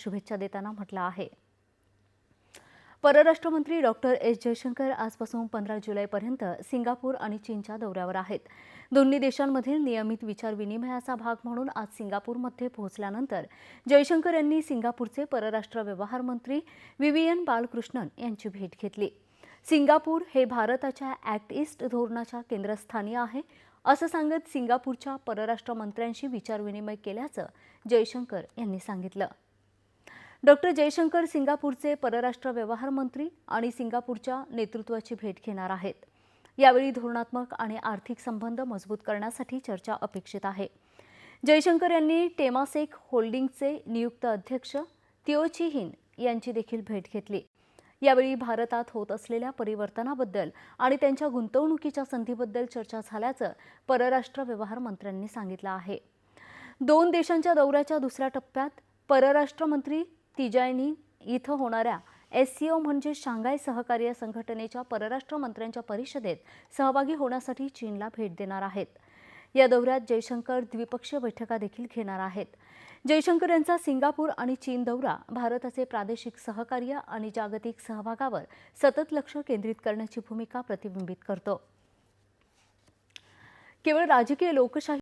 शुभेच्छा देताना म्हटलं आहे. परराष्ट्र मंत्री डॉक्टर एस. जयशंकर आजपासून पंधरा जुलैपर्यंत सिंगापूर आणि चीनच्या दौऱ्यावर आहेत. दोन्ही देशांमधील नियमित विचारविनिमयाचा भाग म्हणून आज सिंगापूरमध्ये पोहोचल्यानंतर जयशंकर यांनी सिंगापूरचे परराष्ट्र व्यवहार मंत्री विवियन बालकृष्णन यांची भेट घेतली. सिंगापूर हे भारताच्या ॲक्ट ईस्ट धोरणाच्या केंद्रस्थानी आहे असं सांगत सिंगापूरच्या परराष्ट्र मंत्र्यांशी विचारविनिमय केल्याचं जयशंकर यांनी सांगितलं. डॉक्टर जयशंकर सिंगापूरचे परराष्ट्र व्यवहार मंत्री आणि सिंगापूरच्या नेतृत्वाची भेट घेणार आहेत. यावेळी धोरणात्मक आणि आर्थिक संबंध मजबूत करण्यासाठी चर्चा अपेक्षित आहे. जयशंकर यांनी टेमासेक होल्डिंगचे नियुक्त अध्यक्ष तिओची हिन यांची देखील भेट घेतली. यावेळी भारतात होत असलेल्या परिवर्तनाबद्दल आणि त्यांच्या गुंतवणुकीच्या संधीबद्दल चर्चा झाल्याचं परराष्ट्र व्यवहार मंत्र्यांनी सांगितलं आहे. दोन देशांच्या दौऱ्याच्या दुसऱ्या टप्प्यात परराष्ट्र मंत्री तिजायनी इथं होणाऱ्या एस सी ओ म्हणजे शांघाय सहकार्य संघटनेच्या परराष्ट्र मंत्र्यांच्या परिषदेत सहभागी होण्यासाठी चीनला भेट देणार आहेत. या दौऱ्यात जयशंकर द्विपक्षीय बैठका देखील घेणार आहेत. जयशंकर यांचा सिंगापूर आणि चीन दौरा भारताचे प्रादेशिक सहकार्य आणि जागतिक सहभागावर सतत लक्ष केंद्रित करण्याची भूमिका प्रतिबिंबित करतो. केवळ राजकीय लोकशाही